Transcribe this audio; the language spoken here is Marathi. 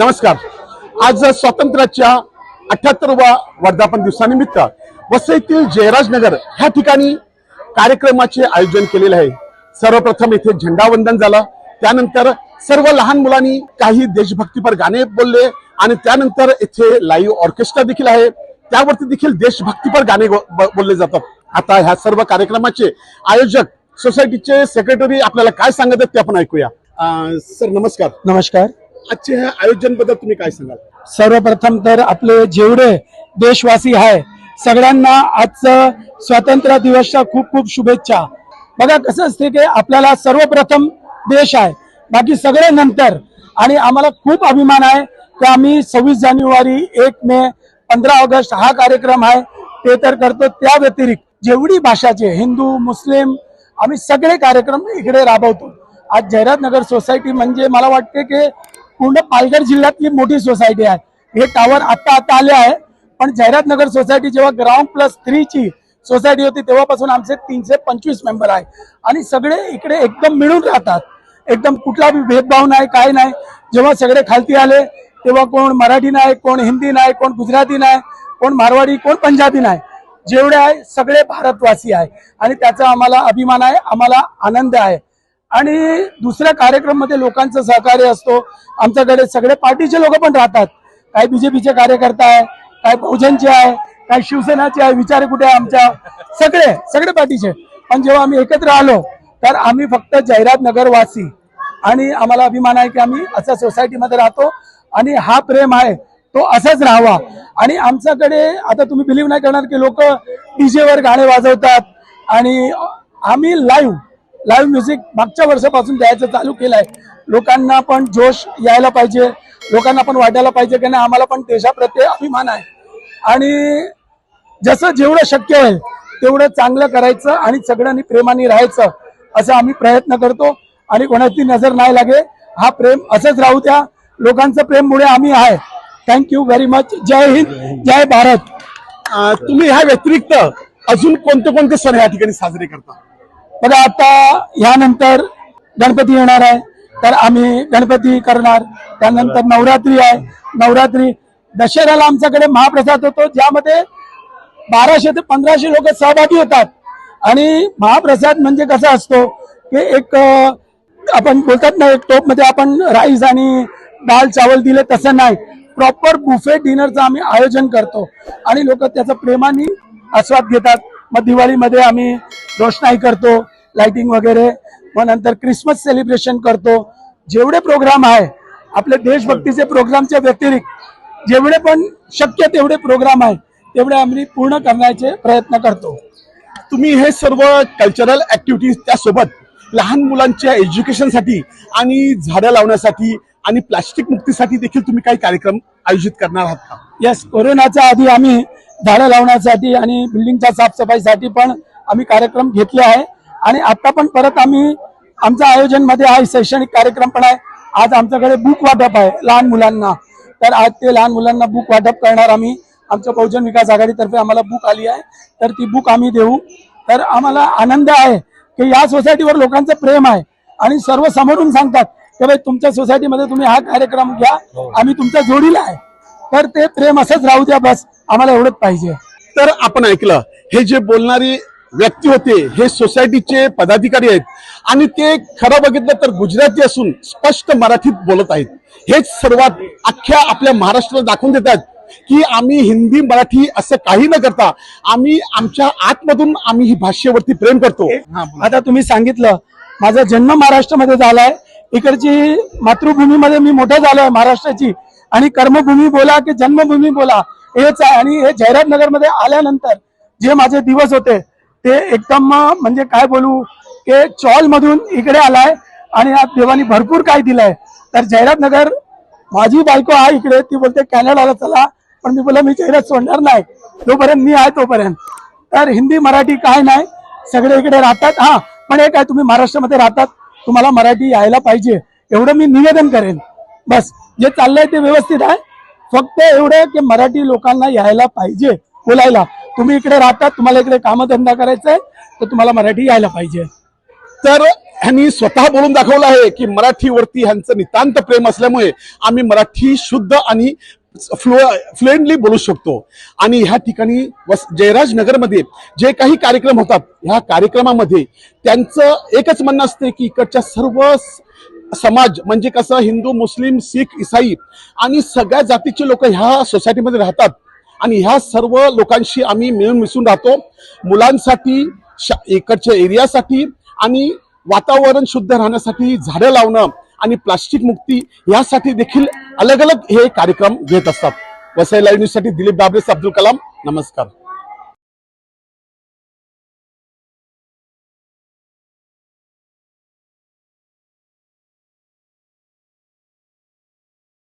नमस्कार. आज स्वातंत्र्याच्या अठ्याहत्तरवा वर्धापन दिवसानिमित्त वसईतील जयराजनगर ह्या ठिकाणी कार्यक्रमाचे आयोजन केलेले आहे. सर्वप्रथम इथे झेंडावंदन झालं. त्यानंतर सर्व लहान मुलांनी काही देशभक्तीपर गाणे बोलले आणि त्यानंतर इथे लाईव्ह ऑर्केस्ट्रा देखील आहे. त्यावरती देखील देशभक्तीपर गाणे बोलले जातात. आता ह्या सर्व कार्यक्रमाचे आयोजक सोसायटीचे सेक्रेटरी आपल्याला काय सांगत आहेत ते आपण ऐकूया. सर नमस्कार. नमस्कार. आजचे ह्या आयोजनबद्दल तुम्ही काय सांगाल? सर्वप्रथम तर आपले जेवढे देशवासी आहे सगळ्यांना आजचं स्वातंत्र्य दिवसच्या खूप खूप शुभेच्छा. बघा कसं असते की आपल्याला सर्वप्रथम देश आहे बाकी सगळे नंतर. आणि आम्हाला खूप अभिमान आहे की आम्ही सव्वीस जानेवारी एक मे पंधरा ऑगस्ट हा कार्यक्रम आहे ते तर करतो त्या व्यतिरिक्त. जेवढी भाषाचे हिंदू मुस्लिम आम्ही सगळे कार्यक्रम इकडे राबवतो. आज जयराजनगर सोसायटी म्हणजे मला वाटते की पूर्ण पालघर जिल्ह्यातली मोठी सोसायटी आहे. हे टावर आता आता आले आहे. पण जयराजनगर सोसायटी जेव्हा ग्राउंड प्लस थ्रीची सोसायटी होती तेव्हापासून आमचे तीनशे पंचवीस मेंबर आहे. आणि सगळे इकडे एकदम मिळून राहतात. एकदम कुठला बी भेदभाव नाही काय नाही. जेव्हा सगळे खालती आले तेव्हा कोण मराठी नाही कोण हिंदी नाही कोण गुजराती नाही कोण मारवाडी कोण पंजाबी नाही. जेवढे आहे सगळे भारतवासी आहे. आणि त्याचा आम्हाला अभिमान आहे आम्हाला आनंद आहे. आणि दुसऱ्या कार्यक्रममध्ये लोकांचं सहकार्य असतो. आमच्याकडे सगळे पार्टीचे लोक पण राहतात. काय बीजेपीचे कार्यकर्ता आहे काय बहुजनचे आहे काय शिवसेनाचे आहे विचार कुठे आहे आमच्या? सगळे सगळे पार्टीचे. पण जेव्हा आम्ही एकत्र आलो तर आम्ही फक्त जाहिरात नगरवासी. आणि आम्हाला अभिमान आहे की आम्ही अशा सोसायटीमध्ये राहतो आणि हा प्रेम आहे तो असाच राहावा. आणि आमच्याकडे आता तुम्ही बिलीव्ह नाही करणार की लोक डीजेवर गाणे वाजवतात. आणि आम्ही लाईव्ह लाईव्ह म्युझिक मागच्या वर्षापासून द्यायचं चालू केलंय. लोकांना पण जोश यायला पाहिजे. लोकांना पण वाटायला पाहिजे की नाही आम्हाला पण देशाप्रत्ये अभिमान आहे. आणि जसं जेवढं शक्य होईल तेवढं चांगलं करायचं आणि सगळ्यांनी प्रेमाने राहायचं असं आम्ही प्रयत्न करतो. आणि कोणाची नजर नाही लागे हा प्रेम असंच राहू द्या. लोकांचं प्रेममुळे आम्ही आहे. थँक्यू व्हेरी मच जय हिंद जय भारत. तुम्ही ह्या व्यतिरिक्त अजून कोणते कोणते सण या ठिकाणी साजरे करता? बघा आता ह्यानंतर गणपती येणार आहे. तर आम्ही गणपती करणार. त्यानंतर नवरात्री आहे. नवरात्री दशहऱ्याला आमच्याकडे महाप्रसाद होतो ज्यामध्ये बाराशे ते पंधराशे लोक सहभागी होतात. आणि महाप्रसाद म्हणजे कसा असतो की एक आपण बोलतात ना एक टोपमध्ये आपण राईस आणि दाल चावल दिले तसं नाही. प्रॉपर बुफे डिनरचं आम्ही आयोजन करतो. आणि लोक त्याचं प्रेमाने आस्वाद घेतात. मग दिवाळीमध्ये आम्ही रोषणाई करतो लाइटिंग वगैरे. मग नंतर क्रिसमस सेलिब्रेशन करतो. जेवढे प्रोग्राम आहे आपले देशभक्तीचे प्रोग्रामच्या व्यतिरिक्त जेवढे पण शक्य तेवढे प्रोग्राम आहे तेवढे आम्ही पूर्ण करण्याचे प्रयत्न करतो. तुम्ही हे सर्व कल्चरल ऍक्टिव्हिटीज त्यासोबत लहान मुलांच्या एज्युकेशनसाठी आणि झाडं लावण्यासाठी आणि प्लास्टिक मुक्तीसाठी देखील तुम्ही काही कार्यक्रम आयोजित करणार आहात का? यस कोरोनाच्या आधी आम्ही झाडं लावण्यासाठी आणि बिल्डिंगच्या साफसफाईसाठी पण आम्ही कार्यक्रम घेतले आहे. आणि आता पण परत आम्ही आमच्या आयोजनमध्ये हा शैक्षणिक कार्यक्रम पण आहे. आज आमच्याकडे बुक वाटप आहे लहान मुलांना. तर आज ते लहान मुलांना बुक वाटप करणार आम्ही. आमच्या बहुजन विकास आघाडीतर्फे आम्हाला बुक आली आहे. तर ती बुक आम्ही देऊ. तर आम्हाला आनंद आहे की या सोसायटीवर लोकांचं प्रेम आहे. आणि सर्व समोरून सांगतात की भाई तुमच्या सोसायटीमध्ये तुम्ही हा कार्यक्रम घ्या. आम्ही तुमच्या जोडीला आहे. तर ते प्रेम असंच राहू द्या बस. आम्हाला एवढंच पाहिजे. तर आपण ऐकलं हे जे बोलणारी व्यक्ती होते हे सोसायटीचे पदाधिकारी आहेत. आणि ते खरं बघितलं तर गुजराती असून स्पष्ट मराठीत बोलत आहेत. हेच सर्वात अख्ख्या आपल्या महाराष्ट्राला दाखवून देतात की आम्ही हिंदी मराठी असं काही न करता आम्ही आमच्या आतमधून आम्ही ही भाषेवरती प्रेम करतो. आता तुम्ही सांगितलं माझा जन्म महाराष्ट्रामध्ये झालाय. इकडची मातृभूमीमध्ये मी मोठा झालोय महाराष्ट्राची. आणि कर्मभूमी बोला की जन्मभूमी बोला हेच आहे. आणि हे जयराजनगरमध्ये आल्यानंतर जे माझे दिवस होते ते एकदम म्हणजे काय बोलू की चॉल मधून इकडे आलाय आणि आज देवानी भरपूर काय दिलंय. तर जयराजनगर माझी बायको आहे इकडे ती बोलते कॅनडाला चला. पण मी बोला मी जयराज सोडणार नाही. जोपर्यंत मी आहे तोपर्यंत. तर हिंदी मराठी काय नाही. सगळे इकडे राहतात. हा पण एक आहे तुम्ही महाराष्ट्रामध्ये राहतात. तुम्हाला मराठी यायला पाहिजे. एवढं मी निवेदन करेन. बस. जे चाललंय ते व्यवस्थित आहे. फक्त एवढं की मराठी लोकांना यायला पाहिजे बोलायला. तुम्ही इकडे राहतात तुम्हाला इकडे कामधंदा करायचा आहे तर तुम्हाला मराठी यायला पाहिजे. तर ह्यांनी स्वतः बोलून दाखवलं आहे की मराठीवरती ह्यांचं नितांत प्रेम असल्यामुळे आम्ही मराठी शुद्ध आणि फ्लु फ्लुएंटली बोलू शकतो. आणि ह्या ठिकाणी वस जयराज नगरमध्ये जे काही कार्यक्रम होतात ह्या कार्यक्रमामध्ये त्यांचं एकच म्हणणं असते की इकडच्या सर्व समाज म्हणजे कसं हिंदू मुस्लिम शीख इसाई आणि सगळ्या जातीचे लोक ह्या सोसायटीमध्ये राहतात. आणि ह्या सर्व लोकांशी आम्ही मिळून मिसळून राहतो. मुलांसाठी इकडच्या एरियासाठी आणि वातावरण शुद्ध राहण्यासाठी झाडं लावणं आणि प्लास्टिक मुक्ती यासाठी देखील अलग अलग हे कार्यक्रम घेत असतात. वसई लाईव्ह न्यूजसाठी दिलीप दाबरेस अब्दुल कलाम. नमस्कार.